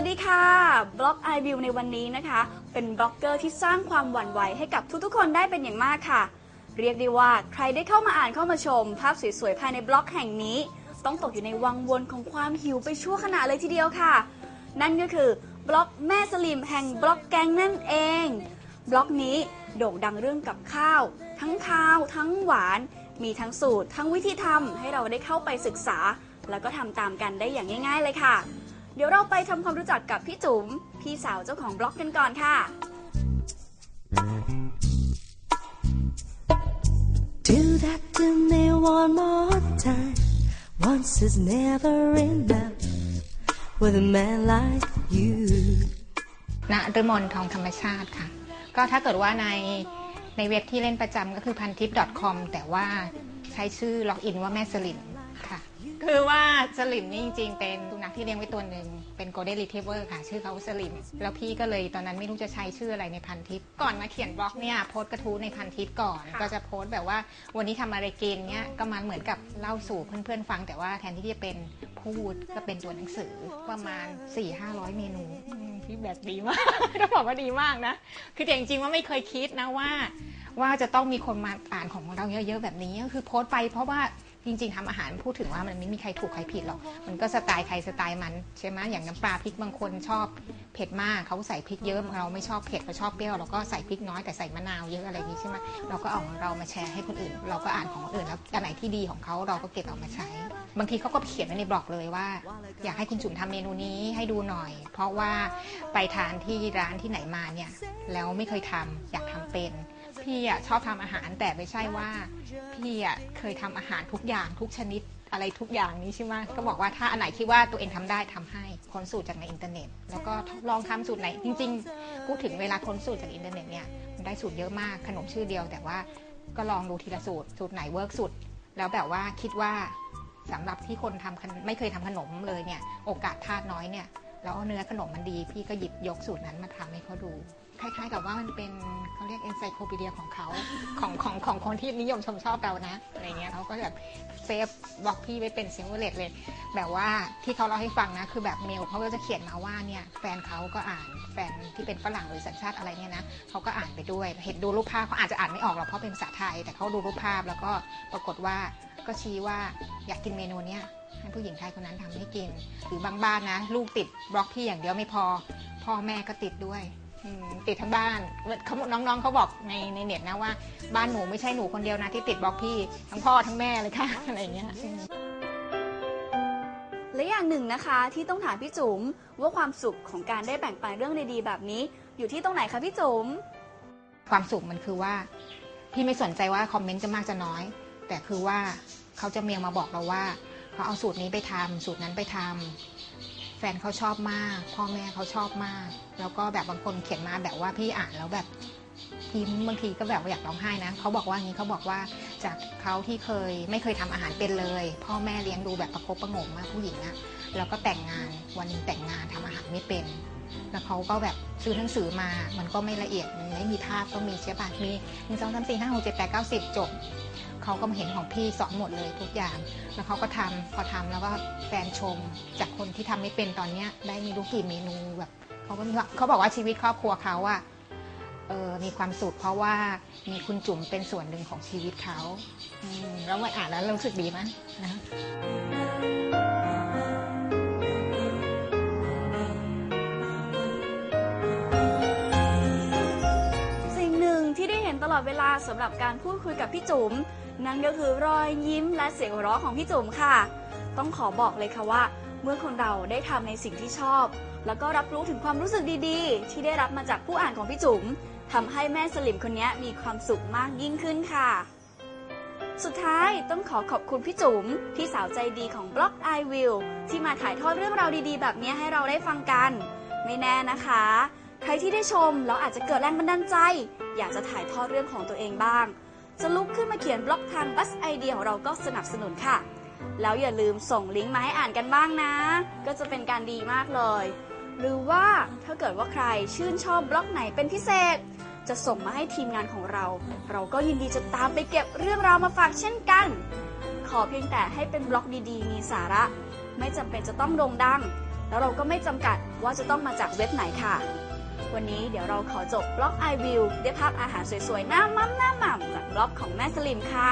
วัสดีค่ะบล็อก i v i e w ในวันนี้นะคะ เป็นบล็อกเกอร์ที่สร้างความหวั่นไหวให้กับทุกๆ คนได้เป็นอย่างมากค่ะ เรียกได้ว่าใครได้เข้ามาอ่านเข้ามาชม ภาพสวยๆภายในบล็อกแห่งนี้ ต้องตกอยู่ในวังวนของความหิวไปชั่วขณะเลยทีเดียวค่ะ นั่นก็คือบล็อกแม่สลิมแห่งบล็อกแกงนั่นเอง บล็อกนี้โด่งดังเรื่องกับข้าว ทั้งคาว ทั้งหวาน มีทั้งสูตร ทั้งวิธีทำให้เราได้เข้าไปศึกษา แล้วก็ทำตามกันได้อย่างง่าย ๆ เลยค่ะ เดี๋ยวเราไปทำความรู้จักกับพี่จุ๋มพี่สาวเจ้าของบล็อกกันก่อนค่ะ Do that to me one more time. Once is never enough with a man like you. ณฤมลทองธรรมชาติค่ะ ก็ถ้าเกิดว่าในในเว็บที่เล่นประจำก็คือพันทิป .com แต่ว่าใช้ชื่อล็อกอินว่าแม่สลิมค่ะ คือว่าสลิมนี่จริงๆ เป็นสุนัขที่เลี้ยงไว้ตัวหนึ่งเป็นโกลเด้นรีเทเวอร์ค่ะ ชื่อเขาสลิม แล้วพี่ก็เลยตอนนั้นไม่รู้จะใช้ชื่ออะไรในพันทิป ก่อนมาเขียนบล็อกเนี่ยโพสต์กระทู้ในพันทิปก่อน ก็จะโพสต์แบบว่าวันนี้ทำอะไรกินเนี่ยก็มาเหมือนกับเล่าสู่เพื่อนๆฟัง แต่ว่าแทนที่จะเป็นพูดก็เป็นตัวหนังสือประมาณ 4 5 0 0 เมนูฟีดแบ็ดีมากต้องบอกว่าดีมากนะ คือแต่จริงๆว่าไม่เคยคิดนะว่า ว่าจะต้องมีคนมาอ่านของเราเยอะๆแบบนี้ก็คือโพสต์ไปเพราะว่า จริงๆทำอาหารพูดถึงว่ามันไม่มีใครถูกใครผิดหรอก มันก็สไตล์ใครสไตล์มันใช่ไหมอย่างน้ำปลาพริกบางคนชอบเผ็ดมากเขาใส่พริกเยอะเราไม่ชอบเผ็ดเราชอบเปรี้ยวเราก็ใส่พริกน้อยแต่ใส่มะนาวเยอะอะไรนี้ใช่ไหมเราก็เอาของเรามาแชร์ให้คนอื่น เราก็อ่านของคนอื่นแล้วอันไหนที่ดีของเขาเราก็เก็บเอามาใช้ บางทีเขาก็เขียนไว้ในบล็อกเลยว่า อยากให้คุณจุ๋มทำเมนูนี้ให้ดูหน่อย เพราะว่าไปทานที่ร้านที่ไหนมาเนี่ยแล้วไม่เคยทำอยากทำเป็น พี่อะชอบทำอาหารแต่ไม่ใช่ว่าพี่อะเคยทำอาหารทุกอย่างทุกชนิดอะไรทุกอย่างนี้ใช่ไหมก็บอกว่าถ้าอันไหนคิดว่าตัวเองทำได้ทำให้ค้นสูตรจากในอินเทอร์เน็ต แล้วก็ลองทำสูตรไหนจริงๆพูดถึงเวลาค้นสูตรจากอินเทอร์เน็ตเนี่ยมันได้สูตรเยอะมากขนมชื่อเดียว แต่ว่าก็ลองดูทีละสูตรสูตรไหนเวิร์กสุด แล้วแบบว่าคิดว่าสำหรับที่คนทำขนไม่เคยทำขนมเลยเนี่ยโอกาสพลาดน้อยเนี่ยแล้วเนื้อขนมมันดี พี่ก็หยิบยกสูตรนั้นมาทำให้เขาดู คล้ายๆ กับว่ามันเป็นเขาเรียก e n นไซโคปีเดียของเขาของของของคนที่นิยมชมชอบเรานะอะไรเงี้ยเขาก็แบบเซฟบล็อกพี่ไว้เป็นซิงเกิลเลตเลย แบบว่าที่เขาเล่าให้ฟังนะ คือแบบเมลเขาก็จะเขียนมาว่าเนี่ยแฟนเขาก็อ่านแฟนที่เป็นฝรั่งหรือสัญชาติอะไรเนี่ยนะเขาก็อ่านไปด้วย เห็นดูรูปภาพเขาอาจจะอ่านไม่ออกหรอกเพราะเป็นภาษาไทย แต่เขาดูรูปภาพแล้วก็ปรากฏว่าก็ชี้ว่าอยากกินเมนูเนี้ยให้ผู้หญิงไทยคนนั้นทำให้กิน หรือบางบ้านนะ ลูกติดบล็อกพี่อย่างเดียวไม่พอ พ่อแม่ก็ติดด้วย อืมติดทั้งบ้านเขาน้องๆเขาบอกในในเน็ตนะว่า บ้านหนูไม่ใช่หนูคนเดียวนะที่ติดบล็อกพี่ทั้งพ่อทั้งแม่เลยค่ะ อะไรอย่างเงี้ยอืม และอย่างหนึ่งนะคะที่ต้องถามพี่จุ๋มว่าความสุขของการได้แบ่งปันเรื่องดีๆแบบนี้ อยู่ที่ตรงไหนคะพี่จุ๋ม ความสุขมันคือว่า พี่ไม่สนใจว่าคอมเมนต์จะมากจะน้อย แต่คือว่าเขาจะเมียมาบอกเราว่าเขาเอาสูตรนี้ไปทำสูตรนั้นไปทำ แฟนเขาชอบมาก พ่อแม่เขาชอบมาก แล้วก็แบบบางคนเขียนมาแบบว่าพี่อ่านแล้วแบบยิ้มบางทีก็แบบอยากร้องไห้นะเขาบอกว่างี้เขาบอกว่าจากเขาที่เคยไม่เคยทำอาหารเป็นเลย พ่อแม่เลี้ยงดูแบบประคบประหงมมากผู้หญิงอะแล้วก็แต่งงานวันหนึงแต่งงานทำอาหารไม่เป็น แล้วเขาก็แบบซื้อหนังสือมา มันก็ไม่ละเอียดไม่มีภาพก็มีใช่ปะมีหนึ่งสองสามสี่ห้าหกเจ็ดแปดเก้าสิบจบ เขาก็มาเห็นของพี่สอนหมดเลยทุกอย่าง แล้วเขาก็ทำพอทำแล้วก็แฟนชมจากคนที่ทำไม่เป็นตอนเนี้ยได้มีรู้กี่เมนูแบบเขาก็มีเขาบอกว่าชีวิตครอบครัวเขาอะเออมีความสุขเพราะว่ามีคุณจุ๋มเป็นส่วนหนึ่งของชีวิตเขาแล้วมาอ่านแล้วรู้สึกดีมั้ยนะสิ่งหนึ่งที่ได้เห็นตลอดเวลาสำหรับการพูดคุยกับพี่จุ๋ม นั่นก็คือรอยยิ้มและเสียงหัวเราะของพี่จุ๋มค่ะ ต้องขอบอกเลยค่ะว่า เมื่อคนเราได้ทำในสิ่งที่ชอบ แล้วก็รับรู้ถึงความรู้สึกดีๆ ที่ได้รับมาจากผู้อ่านของพี่จุ๋มทำให้แม่สลิมคนนี้มีความสุขมากยิ่งขึ้นค่ะ สุดท้ายต้องขอขอบคุณพี่จุ๋มพี่สาวใจดีของบล็อก i will ที่มาถ่ายทอดเรื่องราวดีๆ แบบนี้ให้เราได้ฟังกัน ไม่แน่นะคะ ใครที่ได้ชมแล้วอาจจะเกิดแรงบันดาลใจ อยากจะถ่ายทอดเรื่องของตัวเองบ้าง จะลุกขึ้นมาเขียนบล็อกทางบัสไอเดียของเราก็สนับสนุนค่ะ แล้วอย่าลืมส่งลิงก์มาให้อ่านกันบ้างนะ ก็จะเป็นการดีมากเลย หรือว่าถ้าเกิดว่าใครชื่นชอบบล็อกไหนเป็นพิเศษ จะส่งมาให้ทีมงานของเรา เราก็ยินดีจะตามไปเก็บเรื่องราวมาฝากเช่นกัน ขอเพียงแต่ให้เป็นบล็อกดีๆ มีสาระ ไม่จำเป็นจะต้องโด่งดัง แล้วเราก็ไม่จำกัดว่าจะต้องมาจากเว็บไหนค่ะ วันนี้เดี๋ยวเราขอจบบล็อกไอวิวด้วยภาพอาหารสวยๆหน้ามั่มหน้าหม่ำจากบล็อกของแม่สลิมค่ะ